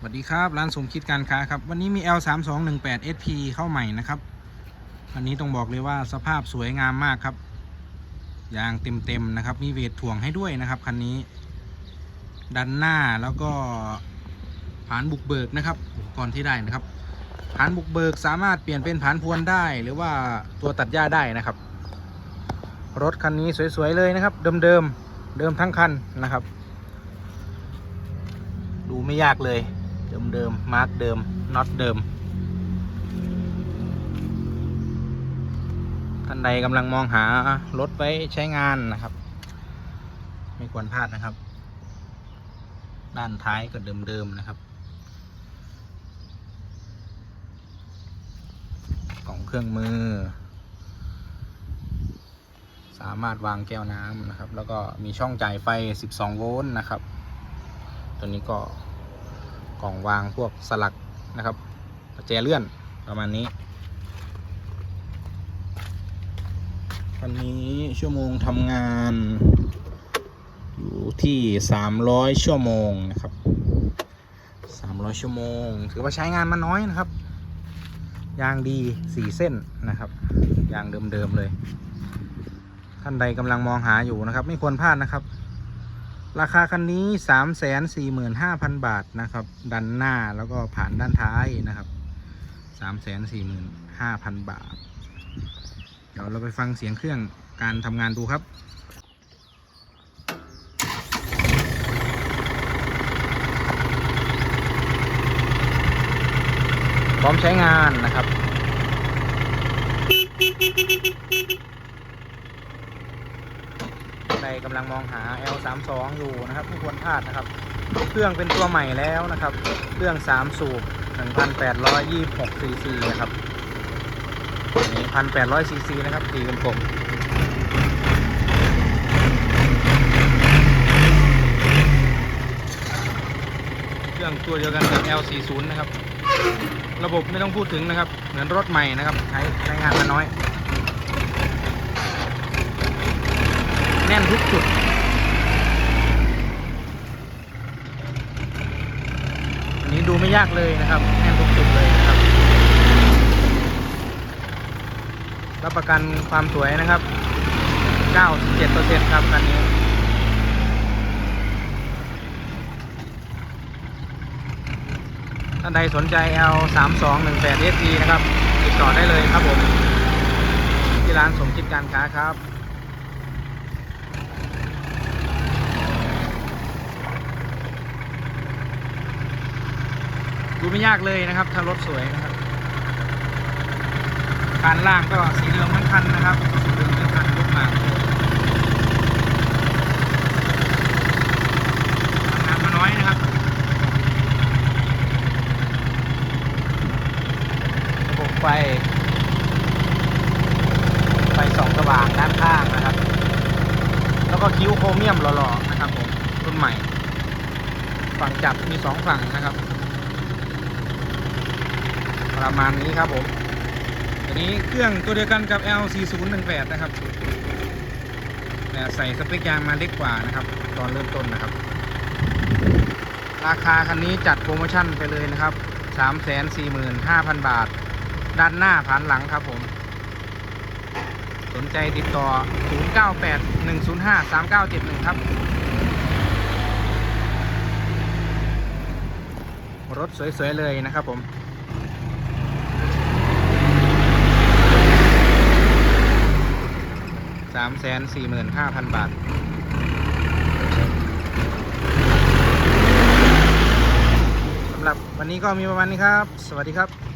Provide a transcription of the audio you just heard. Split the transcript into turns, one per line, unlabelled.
สวัสดีครับร้านสมคิดการค้าครับ วันนี้มี L 3 2 1 8 SP เข้าใหม่นะครับอันนี้ต้องบอกเลยว่าสภาพสวยงามมากครับยางเต็มๆนะครับ มีเวทถ่วงให้ด้วยนะครับคันนี้ ดันหน้าแล้วก็ผานบุกเบิกนะครับอุปกรณ์ที่ได้นะครับผานบุกเบิกสามารถเปลี่ยนเป็นผานพวนได้ หรือว่าตัวตัดหญ้าได้นะครับ รถคันนี้สวยๆเลยนะครับ เดิมๆเดิมทั้งคันนะครับ ดูไม่ยากเลย เดิมเดิมมาร์กเดิมน็อตเดิม ท่านใดกำลังมองหารถไว้ใช้งานนะครับ ไม่ควรพลาดนะครับ ด้านท้ายก็เดิมเดิมนะครับ กล่องเครื่องมือ สามารถวางแก้วน้ำนะครับ แล้วก็มีช่องจ่ายไฟ 12 โวลต์นะครับ ตัวนี้ก็ กล่องวางพวกสลักนะครับประแจเลื่อนประมาณนี้วันนี้ชั่วโมงทำงาน อยู่ที่ 300 ชั่วโมงนะครับ 300 ชั่วโมง ถือว่าใช้งานมาน้อยนะครับ ยางดี4เส้นนะครับยางเดิมๆเลย ท่านใดกำลังมองหาอยู่นะครับ ไม่ควรพลาดนะครับ ราคาคันนี้ 3 4 5 0 0 0 บาทนะครับ ดันหน้าแล้วก็ผ่านด้านท้ายนะครับ 3 4 5 0 0 0 บาท เดี๋ยวเราไปฟังเสียงเครื่องการทำงานดูครับพร้อมใช้งานนะครับ ใคร กำลังมองหา L32 อยู่นะครับไม่ควรพลาดนะครับ เครื่องเป็นตัวใหม่แล้วนะครับ เครื่อง 3 สูบ 1,826ซีซีนะครับอันนี้1,800ซีซีนะครับตีเป็นกลมเครื่องตัวเดียวกันกับ L40 นะครับ ระบบไม่ต้องพูดถึงนะครับ เหมือนรถใหม่นะครับ ใช้ใช้งานมาน้อย แน่นทุกจุดอันนี้ดูไม่ยากเลยนะครับ แน่นทุกจุดเลยนะครับ รับประกันความสวยนะครับ 97%ครับคันนี้ท่านใดสนใจ L 3 2 1 8 SP นะครับ ติดต่อได้เลยครับผม ที่ร้านสมคิดการค้าครับ ดูไม่ยากเลยนะครับ ถ้ารถสวยนะครับการล่างก็สีเหลืองทั้งคันนะครับสีเหลืองทั้งคันลุกมาทำงานมาน้อยนะครับระบบไฟไฟส่องสว่างด้านข้างนะครับ แล้วก็คิ้วโครเมียมหล่อๆนะครับผมรุ่นใหม่ ฝั่งจับมีสองฝั่งนะครับ ประมาณนี้ครับผมอันนี้เครื่องตัวเดียวกันกับ L4018 นะครับแต่ใส่สเปคยางมาเล็กกว่านะครับ ตอนเริ่มต้นนะครับ ราคาคันนี้จัดโปรโมชั่นไปเลยนะครับ 345,000 บาท ด้านหน้าผ่านหลังครับผม สนใจติดต่อ 0981053971 ครับ รถสวย ๆ เลยนะครับผมามแสนสี่หมื่นห้าพันบาท สำหรับวันนี้ก็มีประมาณนี้ครับ สวัสดีครับ